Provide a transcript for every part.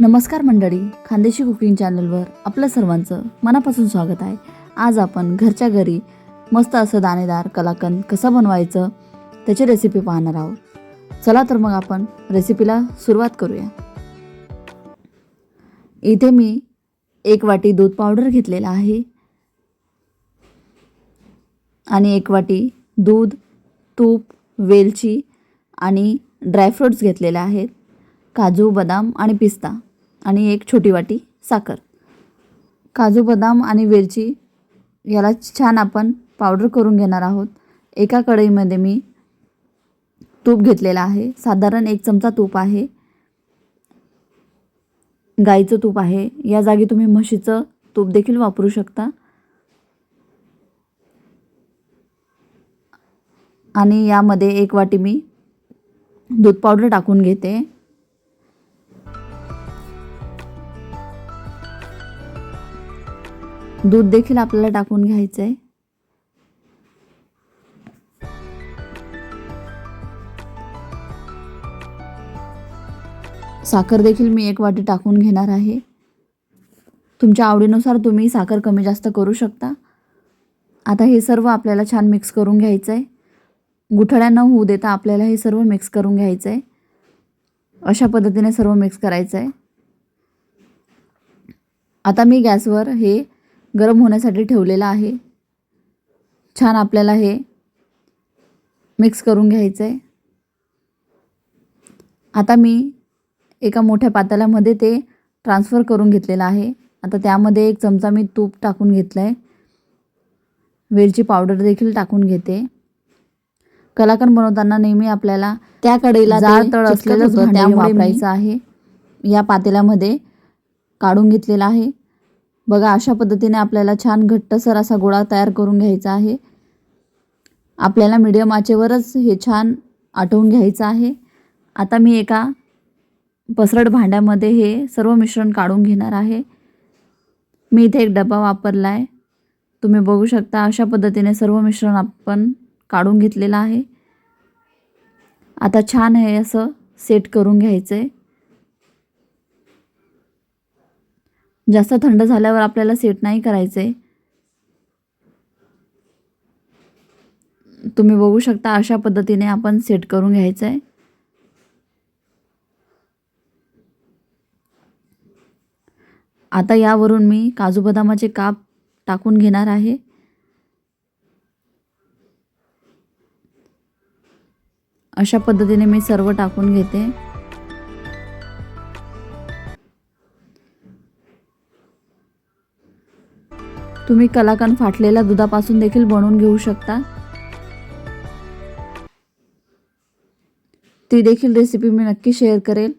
नमस्कार मंडळी खानदेशी कुकिंग चॅनलवर आपलं सर्वांचं मनापासून स्वागत आहे. आज आपण घरच्या घरी मस्त असं दाणेदार कलाकंद कसं बनवायचं त्याची रेसिपी पाहणार आहोत. चला तर मग आपण रेसिपीला सुरुवात करूया. इथे मी एक वाटी दूध पावडर घेतलेला आहे. आणि एक वाटी दूध तूप वेलची आणि ड्रायफ्रुट्स घेतलेले आहेत. काजू बदाम आणि पिस्ता. आणि एक छोटी वाटी साखर. काजू बदाम आणि वेलची याला छान आपण पावडर करून घेणार आहोत. एका कढईमध्ये मी तूप घेतलेलं आहे. साधारण एक चमचा तूप आहे. गाईचं तूप आहे. या जागी तुम्ही म्हशीचं तूप देखील वापरू शकता. आणि यामध्ये एक वाटी मी दूध पावडर टाकून घेते. दूध देखील आपल्याला टाकून घ्यायचं आहे साखर देखील मी एक वाटी टाकून घेणार आहे. तुमच्या आवडीनुसार तुम्ही साखर कमी जास्त करू शकता. आता हे सर्व आपल्याला छान मिक्स करून घ्यायचं आहे गुठळ्या न होऊ देता आपल्याला हे सर्व मिक्स करून घ्यायचं आहे अशा पद्धतीने सर्व मिक्स करायचं आहे आता मी गॅसवर हे गरम होण्यासाठी ठेवलेलं आहे. छान आपल्याला हे मिक्स करून घ्यायचं आहे आता मी एका मोठ्या पातेल्यामध्ये ते ट्रान्सफर करून घेतलेलं आहे. आता त्यामध्ये एक चमचा मी तूप टाकून घेतलं आहे वेलची पावडर देखील टाकून घेते. कलाकंद बनवताना नेहमी आपल्याला त्या कढईला जाळ तळ असलेलं त्यामुळे वापरायचं आहे या पातेल्यामध्ये काढून घेतलेला आहे. बघा अशा पद्धतीने आपल्याला छान घट्टसर असा गोळा तयार करून घ्यायचा आहे. आपल्याला मिडियम आचेवरच हे छान आटवून घ्यायचं आहे. आता मी एका पसरट भांड्यामध्ये हे सर्व मिश्रण काढून घेणार आहे. मी इथे एक डबा वापरला आहे तुम्ही बघू शकता अशा पद्धतीने सर्व मिश्रण आपण काढून घेतलेलं आहे. आता छान हे असं सेट करून घ्यायचं आहे जास्त थंड झाल्यावर आपल्याला सेट नाही करायचं. आहे तुम्ही बघू शकता अशा पद्धतीने आपण सेट करून घ्यायचं आहे आता यावरून मी काजू बदामाचे काप टाकून घेणार आहे. अशा पद्धतीने मी सर्व टाकून घेते. तुम्ही कलाकंद फाटलेल्या दुधापासून देखील बनवून घेऊ शकता. ती देखील रेसिपी मी नक्की शेअर करेल.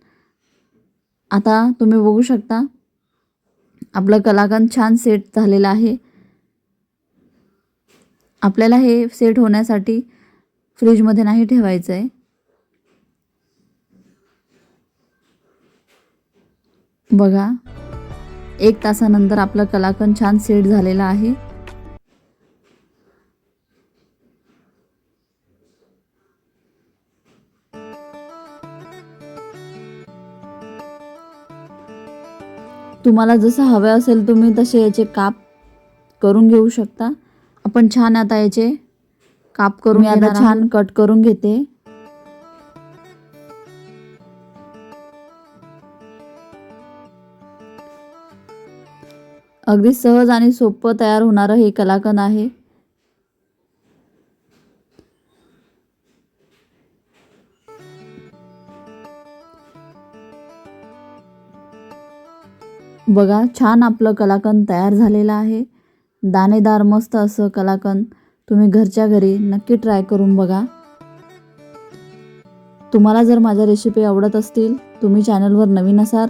आता तुम्ही बघू शकता आपलं कलाकंद छान सेट झालेलं आहे. आपल्याला हे सेट होण्यासाठी फ्रीजमध्ये नाही ठेवायचं आहे बघा. एक तासानंतर आपलं कलाकंद छान सेट झालेलं आहे. तुम्हाला जसं हवं असेल तुम्ही तसे याचे काप करून घेऊ शकता. आपण छान आता याचे काप करून आता छान कट करून घेते. अगदी सहज आणि सोपं तयार होणारं हे कलाकंद आहे. बघा छान आपलं कलाकंद तयार झालेलं आहे. दाणेदार मस्त असं कलाकंद. तुम्ही घरच्या घरी नक्की ट्राय करून बघा. तुम्हाला जर माझ्या रेसिपी आवडत असतील तुम्ही चॅनलवर नवीन असाल